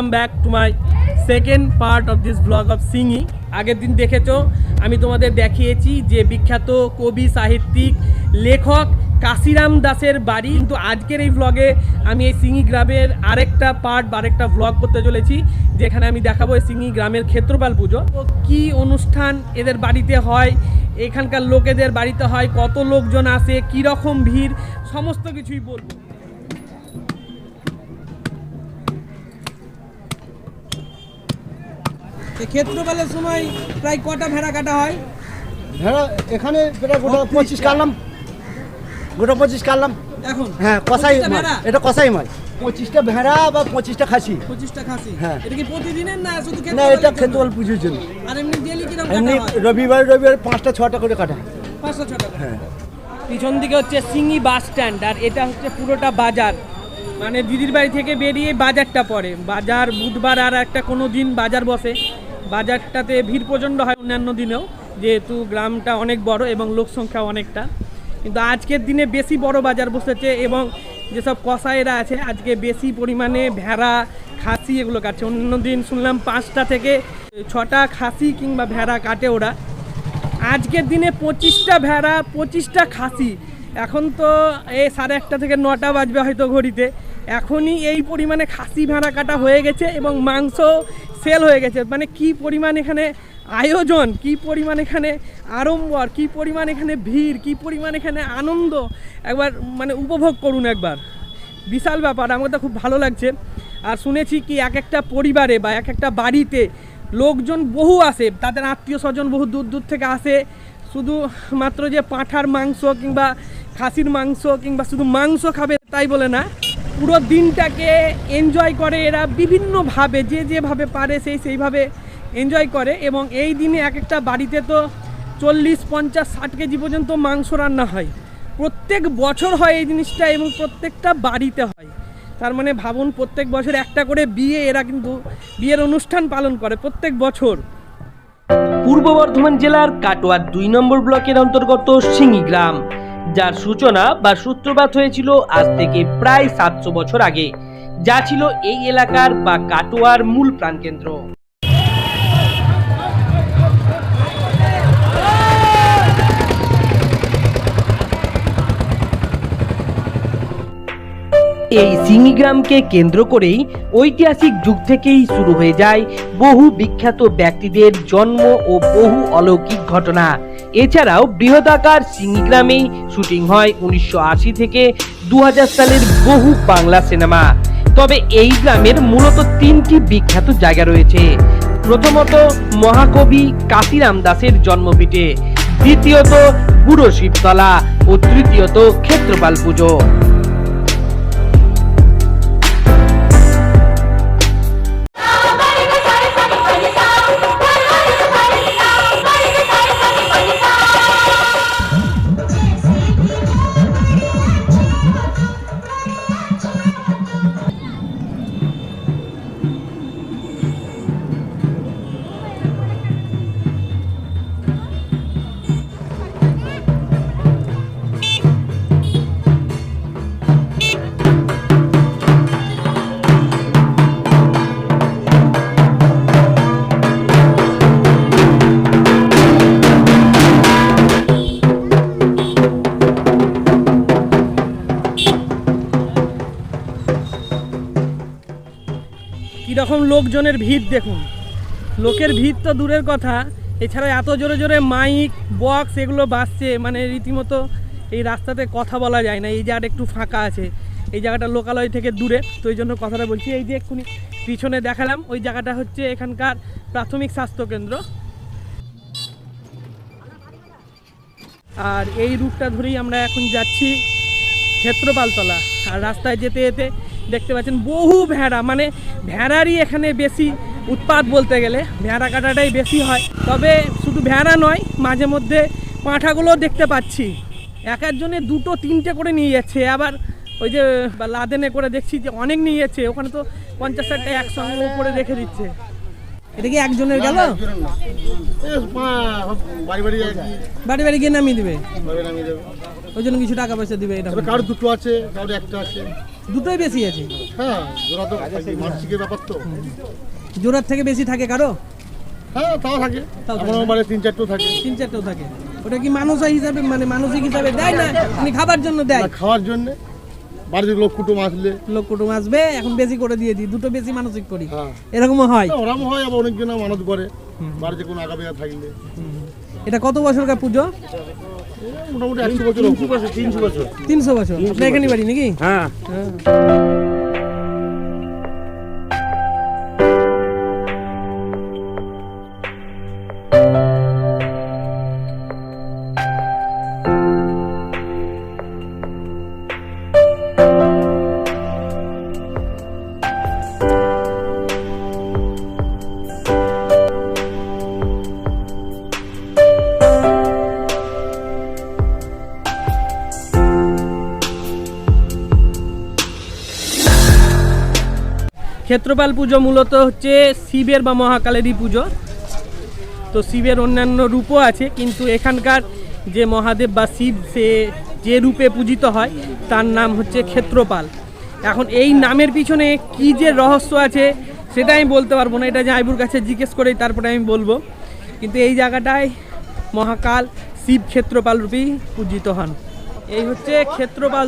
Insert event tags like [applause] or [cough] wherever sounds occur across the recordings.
Welcome back to my second part of this blog of singing আগের দিন দেখেছ, আমি তোমাদের দেখিয়েছি যে বিখ্যাত কবি, সাহিত্যিক, লেখক কাশিরাম দাসের বাড়ি। কিন্তু আজকের এই ব্লগে আমি এই সিঙ্গি গ্রামের আরেকটা পার্ট বা আরেকটা ব্লগ করতে চলেছি, যেখানে আমি দেখাবো এই সিঙ্গি গ্রামের ক্ষেত্রপাল পুজো। তো কী অনুষ্ঠান এদের বাড়িতে হয়, এখানকার লোকেদের বাড়িতে হয়, কত লোকজন আসে, কীরকম ভিড়, সমস্ত কিছুই বলব। ক্ষেত্রপালের সময় প্রায় কটা ভেড়া কাটা হয়? ভেড়া এখানে প্রায় গোটা পঁচিশ কাটলাম। গোটা পঁচিশ কাটলাম। এখন হ্যাঁ কষাই মাল। ভেড়া? এটা কষাই মাল। পঁচিশটা ভেড়া বা পঁচিশটা খাসি। পঁচিশটা খাসি। হ্যাঁ। এটা কি প্রতিদিনের না শুধু না এটা? পুজোর জন্য। আর এমনি ডেলি কীরকম এমনি রবিবার রবিবার পাঁচটা ছটা করে কাটা হয়। পাঁচশো ছ টাকা হ্যাঁ। পিছন দিকে হচ্ছে সিঙ্গি বাস স্ট্যান্ড আর এটা হচ্ছে পুরোটা বাজার। মানে দিদির বাড়ি থেকে বেরিয়ে বাজারটা পড়ে। বাজার বুধবার আর একটা কোনো দিন বাজার বসে। বাজারটাতে ভিড় প্রচণ্ড হয় অন্যান্য দিনেও, যেহেতু গ্রামটা অনেক বড় এবং লোক সংখ্যা অনেকটা। কিন্তু আজকের দিনে বেশি বড় বাজার বসেছে এবং যেসব কসাইরা আছে, আজকে বেশি পরিমাণে ভেড়া, খাসি এগুলো কাটছে। অন্য দিন শুনলাম পাঁচটা থেকে ছটা খাসি কিংবা ভেড়া কাটে ওরা। আজকের দিনে পঁচিশটা ভেড়া, পঁচিশটা খাসি। এখন তো এই সাড়ে একটা থেকে নটা বাজবে হয়তো ঘড়িতে। এখনই এই পরিমাণে খাসি, ভেড়া কাটা হয়ে গেছে এবং মাংস সেল হয়ে গেছে। মানে কি পরিমাণ এখানে আয়োজন, কি পরিমাণ এখানে আড়ম্বর, কি পরিমাণ এখানে ভিড়, কি পরিমাণ এখানে আনন্দ, একবার মানে উপভোগ করুন একবার। বিশাল ব্যাপার, আমার তো খুব ভালো লাগছে। আর শুনেছি কি এক একটা পরিবারে বা এক একটা বাড়িতে লোকজন বহু আসে, তাদের আত্মীয় স্বজন বহু দূর দূর থেকে আসে। শুধু মাত্র যে পাঁঠার মাংস কিংবা খাসির মাংস কিংবা শুধু মাংস খাবে তাই বলে না পুরো দিনটাকে এনজয় করে। এরা বিভিন্নভাবে যে যেভাবে পারে, সেই সেইভাবে এনজয় করে এবং এই দিনে এক একটা বাড়িতে তো চল্লিশ, পঞ্চাশ, ষাট কেজি পর্যন্ত মাংস রান্না হয়। প্রত্যেক বছর হয় এই জিনিসটা এবং প্রত্যেকটা বাড়িতে হয়। তার মানে ভাবুন, প্রত্যেক বছর একটা করে বিয়ে এরা কিন্তু বিয়ের অনুষ্ঠান পালন করে প্রত্যেক বছর। পূর্ব বর্ধমান জেলার কাটোয়ার দুই নম্বর ব্লকের অন্তর্গত সিঙ্গি গ্রাম যার সূচনা বা সূত্রপাত হয়েছিল আজ থেকে প্রায় সাতশো বছর আগে। যা ছিল এই এলাকার বা কাটোয়ার মূল প্রাণকেন্দ্র। এই সিঙ্গি গ্রামকে কেন্দ্র করেই ঐতিহাসিক যুগ থেকেই শুরু হয়ে যায় বহু বিখ্যাত ব্যক্তিদের জন্ম ও বহু অলৌকিক ঘটনা। এছাড়াও বৃহদাকার সিঙ্গি গ্রামেই শুটিং হয় উনিশশো আশি থেকে দু হাজার সালের বহু বাংলা সিনেমা। তবে এই গ্রামের মূলত তিনটি বিখ্যাত জায়গা রয়েছে। প্রথমত মহাকবি কাশিরাম দাসের জন্মপীঠে, দ্বিতীয়ত বুড়ো শিবতলা ও তৃতীয়ত ক্ষেত্রপাল পুজো। লোকজনের ভিড় দেখুন। লোকের ভিড় তো দূরের কথা। এছাড়া এত জোরে জোরে মাইক, বক্স এগুলো বাজছে মানে রীতিমতো এই রাস্তাতে কথা বলা যায় না। এই জায়গাটা একটু ফাঁকা আছে। এই জায়গাটা লোকালয় থেকে দূরে। তো এই জন্য কথাটা বলছি, এই যে এক্ষুনি পিছনে দেখালাম, ওই জায়গাটা হচ্ছে এখানকার প্রাথমিক স্বাস্থ্যকেন্দ্র। আর এই রুটটা ধরেই আমরা এখন যাচ্ছি ক্ষেত্রপালতলা। আর রাস্তায় যেতে যেতে দেখতে পাচ্ছেন বহু ভেড়া মানে ভেড়ারই এখানে বেশি উৎপাদ বলতে গেলে ভেড়া কাটাটাই বেশি হয়। তবে শুধু ভেড়া নয় মাঝে মধ্যে পাঁঠাগুলোও দেখতে পাচ্ছি। এক একজনে দুটো তিনটে করে নিয়ে যাচ্ছে। আবার ওই যে লাদেনে করে দেখছি যে অনেক নিয়ে যাচ্ছে। ওখানে তো পঞ্চাশ ষাট টাকা একসঙ্গে উপরে রেখে দিচ্ছে। এটা কি একজনের গেল? বাড়ি বাড়ি গিয়ে নামিয়ে দিবে। দেবে। ওই জন্য কিছু টাকা পয়সা দিবে এটা। কারোর দুটো আছে কারোর একটা আছে। দুটোই বেশি আছে। হ্যাঁ ওরা তো মানসিকের ব্যাপার তো। জোড়ার থেকে বেশি থাকে কারও? হ্যাঁ তাও থাকে। আমার বাড়ি তিন চারটেও থাকে। তিন চারটেও থাকে। ওটা কি মানুষ হিসাবে মানে মানসিক হিসাবে দেয় না? উনি খাবার জন্য দেয়? খাওয়ার জন্য। বাড়িতে লোক কুটুম আসলে। লোক কুটুম আসবে এখন বেশি করে দিয়ে দিই। দুটো বেশি মানসিক করি। হ্যাঁ। এরকমও হয়? না, হয় আবার অনেকজন মানত করে। বাড়িতে কোনো আগা থাকলে। এটা কত বছরকার পুজো? মোটামুটি একশো বছর তিনশো বছর। তিনশো বছর। আপনার এখানে বাড়ি নাকি? হ্যাঁ। ক্ষেত্রপাল পুজো মূলত হচ্ছে শিবের বা মহাকালেরই পুজো। তো শিবের অন্যান্য রূপও আছে, কিন্তু এখানকার যে মহাদেব বা শিব, সে যে রূপে পূজিত হয়, তার নাম হচ্ছে ক্ষেত্রপাল। এখন এই নামের পিছনে কি যে রহস্য আছে, সেটা আমি বলতে পারব না। এটা জাইবুর কাছে জিজ্ঞেস করেই তারপরে আমি বলব। কিন্তু এই জায়গাটায় মহাকাল শিব ক্ষেত্রপাল রূপেই পূজিত হন। এই হচ্ছে ক্ষেত্রপাল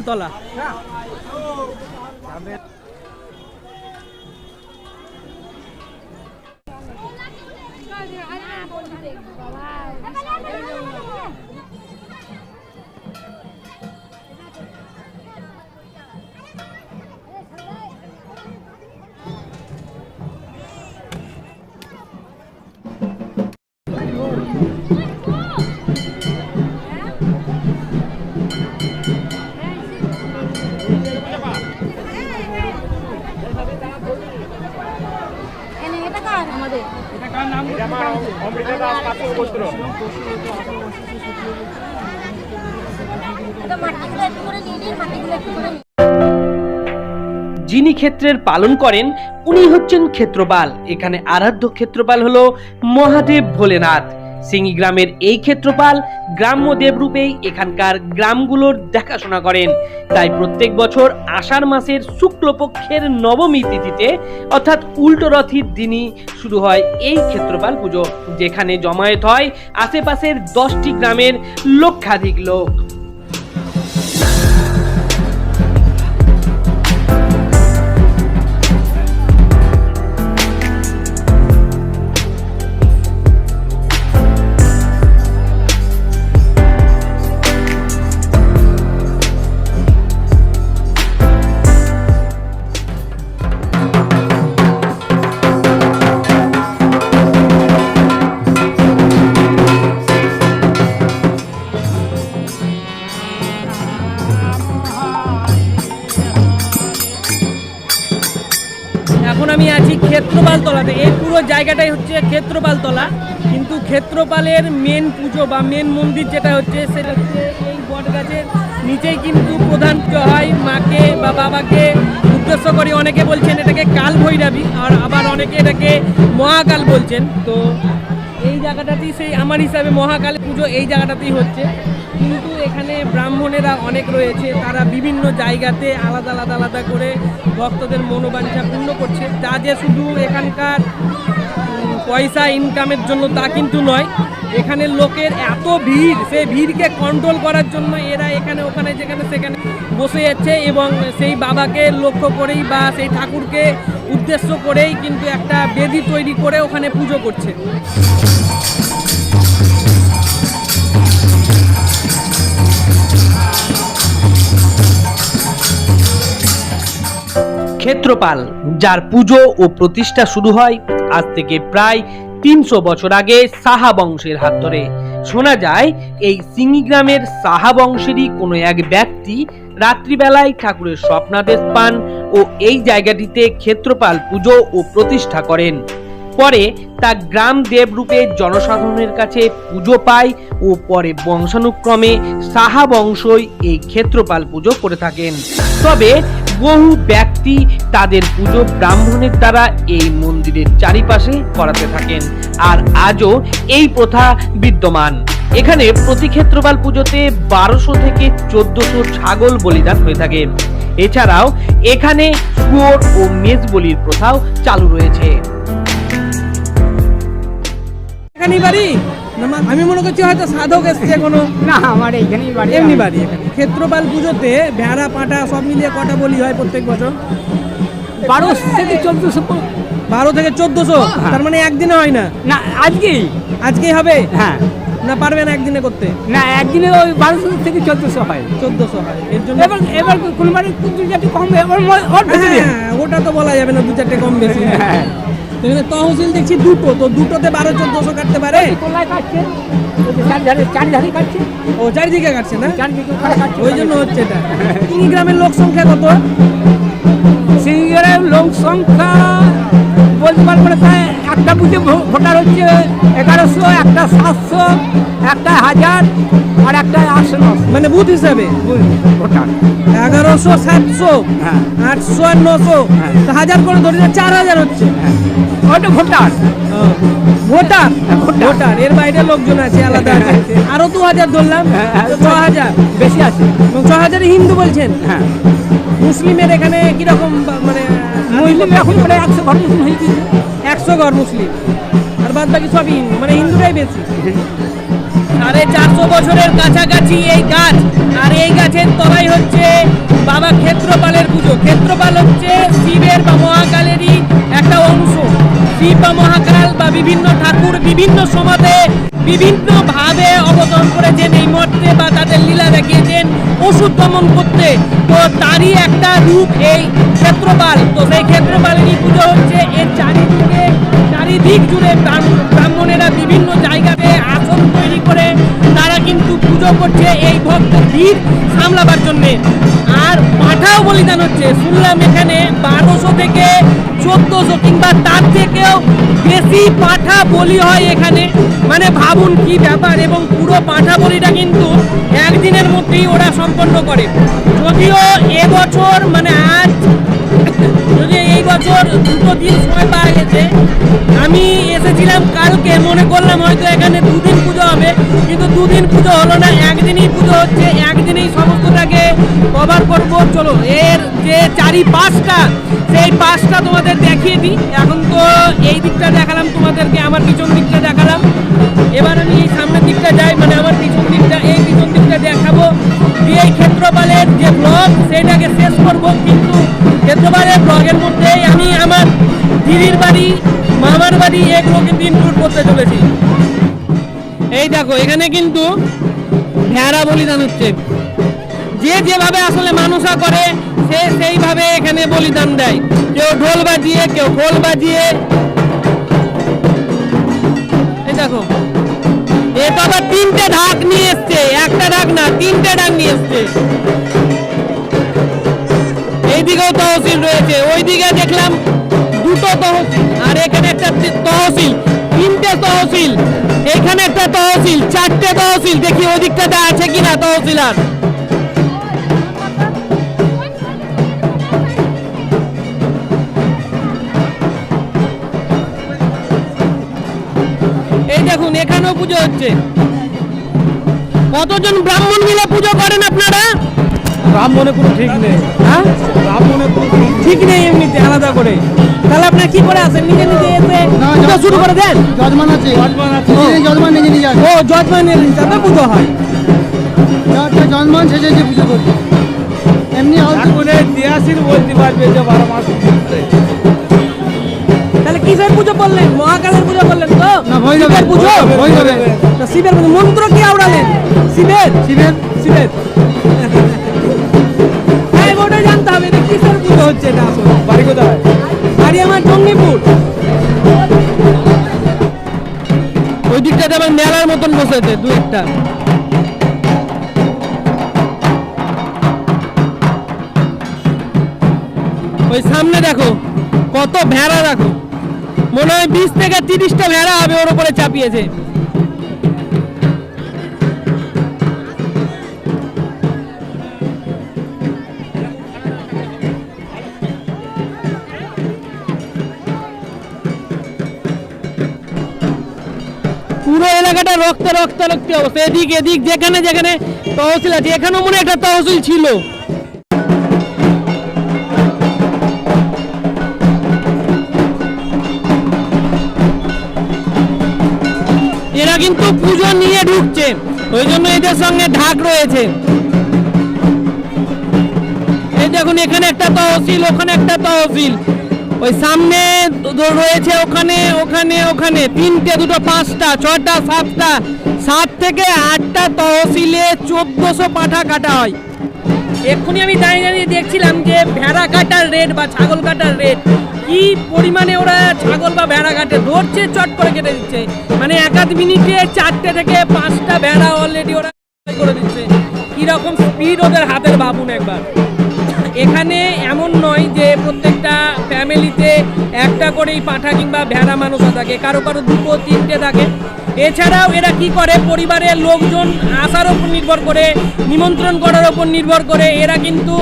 যিনি ক্ষেত্রের পালন করেন, উনি হচ্ছেন ক্ষেত্রপাল। এখানে আরাধ্য ক্ষেত্রপাল হল মহাদেব ভোলেনাথ। সিঙ্গি গ্রামের এই ক্ষেত্রপাল গ্রাম্য দেবরূপেই এখানকার গ্রামগুলোর দেখাশোনা করেন। তাই প্রত্যেক বছর আষাঢ় মাসের শুক্লপক্ষের নবমী তিথিতে, অর্থাৎ উল্টো রথির দিনই শুরু হয় এই ক্ষেত্রপাল পুজো, যেখানে জমায়েত হয় আশেপাশের দশটি গ্রামের লক্ষাধিক লোক। আছি ক্ষেত্রপাল তলাতে এই পুরো জায়গাটাই হচ্ছে ক্ষেত্রপাল তলা কিন্তু ক্ষেত্রপালের মেন পুজো বা মেন মন্দির যেটা হচ্ছে, সেটা হচ্ছে এই বট গাছের নিচেই কিন্তু প্রধান হয়। মাকে বা বাবাকে উদ্দেশ্য করে অনেকে বলছেন এটাকে কাল ভৈরবী আর আবার অনেকে এটাকে মহাকাল বলছেন। তো এই জায়গাটাতেই সেই, আমার হিসাবে মহাকাল পুজো এই জায়গাটাতেই হচ্ছে। কিন্তু এখানে ব্রাহ্মণেরা অনেক রয়েছে, তারা বিভিন্ন জায়গাতে আলাদা আলাদা আলাদা করে ভক্তদের মনোবাঞ্ছা পূর্ণ করছে। তা যে শুধু এখানকার পয়সা ইনকামের জন্য তা কিন্তু নয় এখানে লোকের এত ভিড় সেই ভিড়কে কন্ট্রোল করার জন্য এরা এখানে, ওখানে, যেখানে, সেখানে বসে যাচ্ছে এবং সেই বাবাকে লক্ষ্য করেই বা সেই ঠাকুরকে উদ্দেশ্য করেই কিন্তু একটা বেদি তৈরি করে ওখানে পুজো করছে। ক্ষেত্রপাল, যার পুজো ও প্রতিষ্ঠা শুরু হয় আজ থেকে প্রায় তিনশো বছর আগে সাহা বংশের হাত ধরে। শোনা যায়, এই সিঙ্গি গ্রামের সাহা বংশেরই কোনো এক ব্যক্তি রাত্রিবেলায় ঠাকুরের স্বপ্নাদেশ পান ও এই জায়গাটিতে ক্ষেত্রপাল পুজো ও প্রতিষ্ঠা করেন। পরে তা গ্রাম দেবরূপে জনসাধারণের কাছে পুজো পায় ও পরে বংশানুক্রমে সাহা বংশই এই ক্ষেত্রপাল পুজো করে থাকেন। তবে বহু ব্যক্তি তাদের পুজো ব্রাহ্মণের দ্বারা এই মন্দিরের চারিপাশে করাতে থাকেন। আর আজও এই প্রথা বিদ্যমান। এখানে প্রতি ক্ষেত্রপাল পুজোতে বারোশো থেকে চোদ্দশো ছাগল বলিদান হয়ে থাকে। এছাড়াও এখানে শুয়োর ও মেজ বলির প্রথাও চালু রয়েছে। এখানেই বাড়ি? আমি মনে করছি হয়তো সাধক এসছে কোনো। না আমার এইখানেই বাড়ি এমনি বাড়ি এখানে। ক্ষেত্রপাল পুজোতে ভেড়া পাটা সব মিলিয়ে কটা বলি হয় প্রত্যেক বছর? বারো থেকে চোদ্দশো বারো থেকে চোদ্দশো? তার মানে একদিনে হয় না? না আজকেই। আজকেই হবে? হ্যাঁ। না পারবেন একদিনে করতে? না একদিনে ওই বারোশো থেকে চোদ্দশো হয়। চোদ্দশো হয় এর জন্য এবার এবার কোনো বাড়ি দু চারটি কম হ্যাঁ, ওটা তো বলা যাবে না দু চারটে কম বেশি। হ্যাঁ। তহসিল দেখছি দুটো তো দুটোতে বারো চোদ্দশো কাটতে পারে? ও চারিদিকে কাটছে না? চারিদিকে কাটছে। ওই জন্য হচ্ছে এটা। তিন গ্রামের লোক সংখ্যা কত? সিঙ্গারের লোক সংখ্যা বলতে পারব না তাই একটা বুথে ভো- ভোটার হচ্ছে এগারোশো একটা সাতশো একটা হাজার আর একটা আটশো মানে বুথ হিসাবে? ভোটার। এগারোশো সাতশো হ্যাঁ। আটশো আর নশো। হ্যাঁ। হাজার করে ধরে চার হাজার হচ্ছে ওইটা ভোটার। ভোটার। হ্যাঁ, ভোটার। ভোটার। এর বাইরে লোকজন আছে আলাদা আছে। আরও দু হাজার ধরলাম হ্যাঁ, হ্যাঁ, ছ হাজার বেশি আছে। ছ হাজার হিন্দু বলছেন। হ্যাঁ। মুসলিমের এখানে কীরকম মানে মুসলিম এখন প্রায় একশো ঘর মুসলিম হয়ে গেছে একশো ঘর মুসলিম। আর বাদ বাকি সবই হিন্দু। মানে হিন্দুরাই বেশি। [laughs] সাড়ে চারশো বছরের কাছাকাছি এই গাছ। আর এই গাছের তলায় হচ্ছে পুজো ক্ষেত্রপাল হচ্ছে শিবের বা মহাকালেরই একটা অংশ। শিব বা মহাকাল বা বিভিন্ন ঠাকুর বিভিন্ন সমাজে বিভিন্ন ভাবে অবতরণ করেছেন এই মর্তে বা তাদের লীলা দেখিয়েছেন ওষুধ দমন করতে। তো তারই একটা রূপ এই ক্ষেত্রপাল। তো সেই ক্ষেত্রপালেরই পুজো হচ্ছে এর চারিদিকে, চারিদিক জুড়ে ব্রাহ্ম- ব্রাহ্মণেরা বিভিন্ন জায়গাতে পুজো করছে এই ভক্ত ভিড় সামলাবার জন্য। আর পাঠাও বলিদান হচ্ছে। শুনলাম এখানে বারোশো থেকে চোদ্দশো কিংবা তার থেকেও বেশি পাঠা বলি হয় এখানে। মানে ভাবুন কি ব্যাপার? এবং পুরো পাঠা বলিটা কিন্তু একদিনের মধ্যেই ওরা সম্পন্ন করে। যদিও এবছর মানে আজ বছর দুটো দিন সময় পাওয়া গেছে। আমি এসেছিলাম কালকে, মনে করলাম হয়তো এখানে দুদিন পুজো হবে, কিন্তু দুদিন পুজো হলো না, একদিনই পুজো হচ্ছে, একদিনেই সমস্তটাকে কভার করব। চলো, এর যে চারি পাঁচটা সেই পাঁচটা তোমাদের দেখিয়ে দিই। এখন তো এই দিকটা দেখালাম, তোমাদেরকে আমার পিছন দিকটা দেখালাম। এবার আমি এই সামনের দিকটা যাই মানে আমার পিছন দিকটা, এই পিছন দিকটা দেখাবো। দিয়ে এই ক্ষেত্রপালের যে ব্লগ সেইটাকে শেষ করব, কিন্তু ক্ষেত্রপালের ব্লগের মধ্যেই আমি আমার দিদির বাড়ি, মামার বাড়ি এগুলো কিন্তু ইনক্লুড করতে চলেছি। এই দেখো, এখানে কিন্তু ভেড়া বলিদান হচ্ছে। যে যেভাবে আসলে মানুষা করে, সে সেইভাবে এখানে বলিদান দেয়। কেউ ঢোল বাজিয়ে, কেউ খোল বাজিয়ে। এই দেখো, এ বাবা তিনটে ঢাক নিয়ে এসছে, একটা ঢাক না, তিনটে ঢাক নিয়ে এসছে। এইদিকেও তহসিল রয়েছে, ওইদিকে দেখলাম দুটো তহসিল, আর এখানে একটা তহসিল, তিনটে তহসিল, এখানে একটা তহসিল, চারটে তহসিল, দেখি ওই দিকটাতে আছে কিনা তহসিল আর। এই দেখুন, এখানেও পুজো হচ্ছে। কতজন ব্রাহ্মণ মিলে পুজো করেন আপনারা? ব্রাহ্মণে কোনো ঠিক নেই হ্যাঁ? ব্রাহ্মণে কোনো ঠিক নেই। এমনিতে আলাদা করে। তাহলে আপনার কি করে আসেন নিজে নিজে এসে পুজো শুরু করে দেন। যজমান আছে। যজমান আছে। যজমান নিজে নিজে ও জজমানের হিসাবে পুজো হয়। যজমান সেজে যে পুজো করছে এমনি ঠাকুরের দিয়াশির বলতে পারবে যে বারো মাস তাহলে কিসের পুজো করলেন মহাকালের পুজো করলেন তো? না, ভৈরবের, শিবের পুজো? ভৈরবের, শিবের মন্ত্র কি আওড়ালেন? শিবের? শিবের শিবের। জানতে হবে কিসের পুজো হচ্ছে এটা বাড়ি কোথায়? বাড়ি আমার ওই মেলার মতন বসেছে দু একটা। ওই সামনে দেখো, কত ভেড়া দেখো। মনে হয় বিশ থেকে তিরিশটা ভেড়া হবে ওর উপরে চাপিয়েছে। রক্ত রক্ত রক্ত অবস্থা। এদিক এদিক, যেখানে যেখানে তহসিল আছে, এখানেও মনে একটা তহসিল ছিল। এরা কিন্তু পুজো নিয়ে ঢুকছে। ওই জন্য এদের সঙ্গে ঢাক রয়েছে। এই দেখুন, এখানে একটা তহসিল, ওখানে একটা তহসিল। ওই সামনে রয়েছে, ওখানে ওখানে ওখানে। তিনটে, দুটো, পাঁচটা, ছটা, সাতটা। সাত থেকে আটটা তহসিলে চোদ্দশো পাঠা কাটা হয়। এক্ষুনি আমি দাঁড়িয়ে দাঁড়িয়ে দেখছিলাম যে ভেড়া কাটার রেট বা ছাগল কাটার রেট, কি পরিমাণে ওরা ছাগল বা ভেড়া কাটে? ধরছে, চট করে কেটে দিচ্ছে। মানে এক আধ মিনিটে চারটে থেকে পাঁচটা ভেড়া অলরেডি ওরা করে দিচ্ছে। কীরকম স্পিড ওদের হাতের ভাবুন একবার। এখানে এমন নয় যে প্রত্যেকটা ফ্যামিলিতে একটা করেই পাঠা কিংবা ভেড়া মানুষও থাকে, কারও কারও দুটো, তিনটে থাকে। এছাড়াও এরা কি করে? পরিবারের লোকজন আসার ওপর নির্ভর করে, নিমন্ত্রণ করার ওপর নির্ভর করে। এরা কিন্তু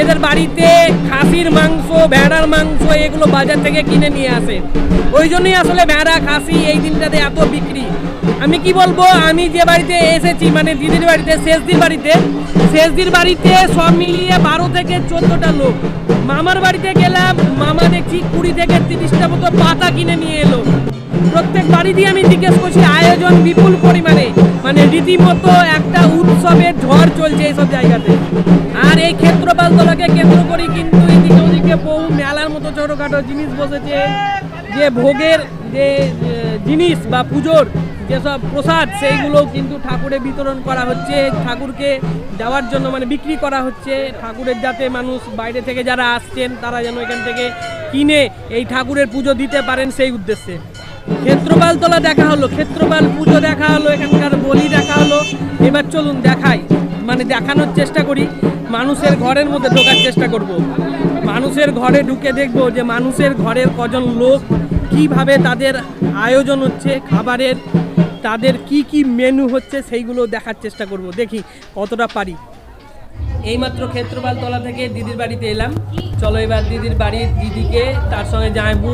এদের বাড়িতে খাসির মাংস, ভেড়ার মাংস এগুলো বাজার থেকে কিনে নিয়ে আসে। ওই জন্যই আসলে ভেড়া, খাসি এই দিনটাতে এত বিক্রি। আমি কি বলব? আমি যে বাড়িতে এসেছি মানে দিদির বাড়িতে, শেষদির বাড়িতে শেষদির বাড়িতে সব মিলিয়ে বারো থেকে চোদ্দটা লোক। মামার বাড়িতে গেলাম, মামা দেখছি কুড়ি থেকে তিরিশটা মতো পাতা কিনে নিয়ে এলো। প্রত্যেক বাড়িতেই আমি জিজ্ঞেস করছি, আয়োজন বিপুল পরিমাণে। মানে রীতিমতো একটা উৎসবের ঝড় চলছে এইসব জায়গাতে। আর এই ক্ষেত্রপালতলাকে কেন্দ্র করে কিন্তু এদিকে ওদিকে বহু মেলার মতো ছোটোখাটো জিনিস বসেছে। যে ভোগের যে, জিনিস বা পুজোর যেসব প্রসাদ, সেইগুলো কিন্তু ঠাকুরে বিতরণ করা হচ্ছে, ঠাকুরকে দেওয়ার জন্য মানে বিক্রি করা হচ্ছে। ঠাকুরের যাতে মানুষ বাইরে থেকে যারা আসছেন, তারা যেন এখান থেকে কিনে এই ঠাকুরের পুজো দিতে পারেন সেই উদ্দেশ্যে। ক্ষেত্রপাল তোলা দেখা হলো, ক্ষেত্রপাল পুজো দেখা হলো, এখানকার বলি দেখা হলো। এবার চলুন দেখাই মানে দেখানোর চেষ্টা করি, মানুষের ঘরের মধ্যে ঢোকার চেষ্টা করব। মানুষের ঘরে ঢুকে দেখব যে মানুষের ঘরের কজন লোক কীভাবে তাদের আয়োজন হচ্ছে, খাবারের তাদের কি কি মেনু হচ্ছে সেইগুলো দেখার চেষ্টা করব। দেখি কতটা পারি। এইমাত্র ক্ষেত্রপাল তলা থেকে দিদির বাড়িতে এলাম। চলো এবার দিদির বাড়ির দিদিকে, তার সঙ্গে জামাইবু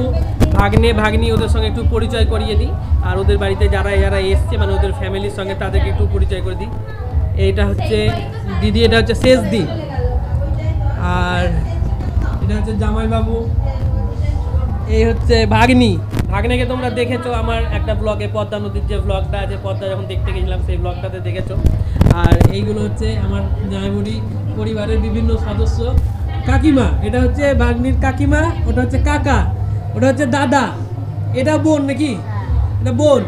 ভাগ্নে, ভাগ্নি ওদের সঙ্গে একটু পরিচয় করিয়ে দিই। আর ওদের বাড়িতে যারা যারা এসছে মানে ওদের ফ্যামিলির সঙ্গে তাদেরকে একটু পরিচয় করে দিই। এইটা হচ্ছে দিদি, এটা হচ্ছে শেষ দিন। আর এটা হচ্ছে জামাইবাবু। এই হচ্ছে ভাগ্নি। ভাগ্নেকে তোমরা দেখেছ আমার একটা ব্লগে পদ্মা নদীর যে ব্লগটা আছে পদ্মা যখন দেখতে গেছিলাম সেই ব্লগটাতে দেখেছ। আর এইগুলো হচ্ছে আমার জামাইবুড়ি পরিবারের বিভিন্ন সদস্য। কাকিমা এটা হচ্ছে ভাগ্নির কাকিমা ওটা হচ্ছে কাকা ওটা হচ্ছে দাদা। এটা বোন নাকি? এটা বোন।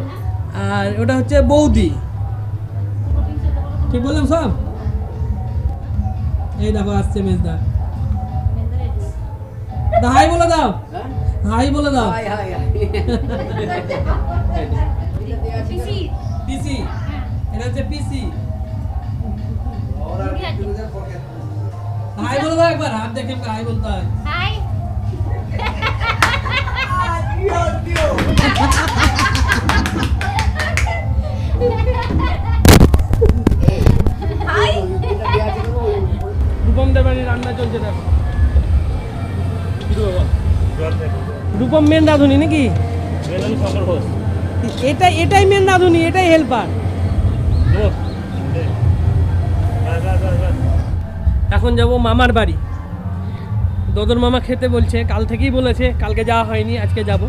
আর ওটা হচ্ছে বৌদি। ঠিক বললাম সব? এই দেখো আসছে মেজদা। দা হাই বলে দাও। হাই বলে দাও। পিসি। পিসি। এটা হচ্ছে পিসি। হাই বলে দাও একবার হাত দেখে হাই বলতে হয়। হাই। হাই। রূপম দেবানি রান্না চলছে দেখো। রূপম মেন রাঁধুনি নাকি? এটা, এটাই মেন রাঁধুনি, এটাই হেল্পার এখন যাব মামার বাড়ি। দদন মামা খেতে বলছে, কাল থেকেই বলেছে, কালকে যাওয়া হয়নি, আজকে যাব।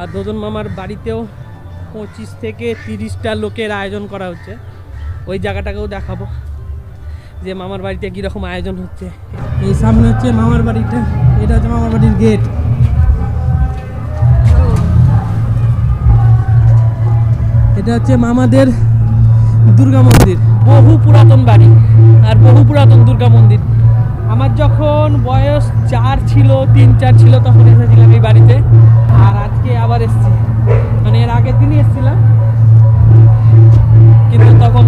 আর দদন মামার বাড়িতেও পঁচিশ থেকে তিরিশটা লোকের আয়োজন করা হচ্ছে। ওই জায়গাটাকেও দেখাবো যে মামার বাড়িতে কীরকম আয়োজন হচ্ছে। এই সামনে হচ্ছে মামার বাড়িটা, এটা হচ্ছে মামার বাড়ির গেট এটা হচ্ছে মামাদের দুর্গা মন্দির। বহু পুরাতন বাড়ি আর বহু পুরাতন দুর্গা মন্দির। আমার যখন বয়স চার ছিল তিন চার ছিল তখন এসেছিলাম এই বাড়িতে। আর আজকে আবার এসেছি। মানে এর আগের দিনই এসেছিলাম। কিন্তু তখন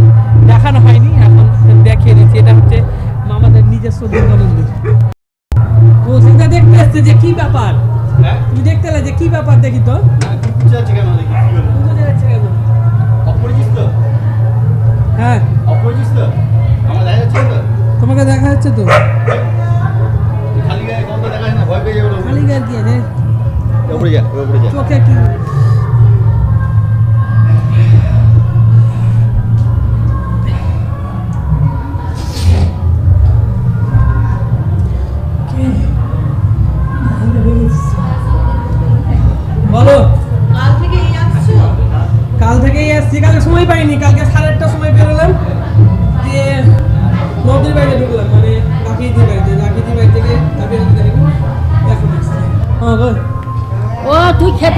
দেখানো হয়নি এখন দেখিয়ে দিচ্ছি। এটা হচ্ছে মামাদের নিজস্ব দুর্গা মন্দির। সেটা দেখতে এসছে যে কি ব্যাপার? তুমি দেখতে যে কি ব্যাপার দেখি তো? কেন দেখি? হ্যাঁ। দেখা যাচ্ছে তোমাকে দেখা যাচ্ছে তো? খালি গায়ে কি যা চোখে কি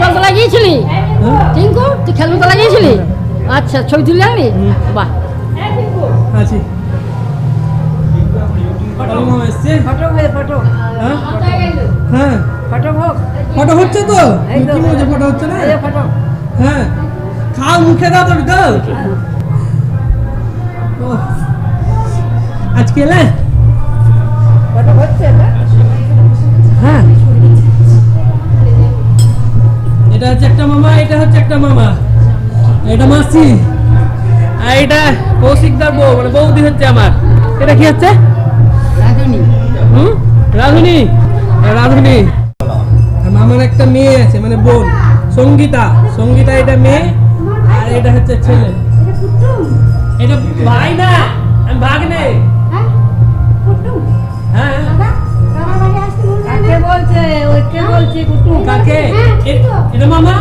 তুই খেলতে লাগিয়েছিলি? টিঙ্কু তুই খেলতে লাগিয়েছিলি? আচ্ছা ছবি তুলে আনলি বাহ। আছি। ফটো হয়ে? ফটো হ্যাঁ হ্যাঁ। ফটো হোক। ফটো হচ্ছে তো? কি বলছে ফটো হচ্ছে না? হ্যাঁ। খাও মুখে দাও তুমি দাও। ও আজকে এলে? এটা হচ্ছে একটা মামা এটা হচ্ছে একটা মামা। এটা মাসি। আর এটা কৌশিকদার বউ মানে বৌদি হচ্ছে আমার। এটা কি হচ্ছে? রাধুনি। হুম? রাধুনি? রাধুনি। মামার একটা মেয়ে আছে মানে বোন সঙ্গীতা। সঙ্গীতা এটা মেয়ে আর এটা হচ্ছে ছেলে। এটা ভাই না আমি ভাগ নেই হ্যাঁ। কাকে বলছে? ওই কে বলছে কুটুম কাকে? এ- এটা মামা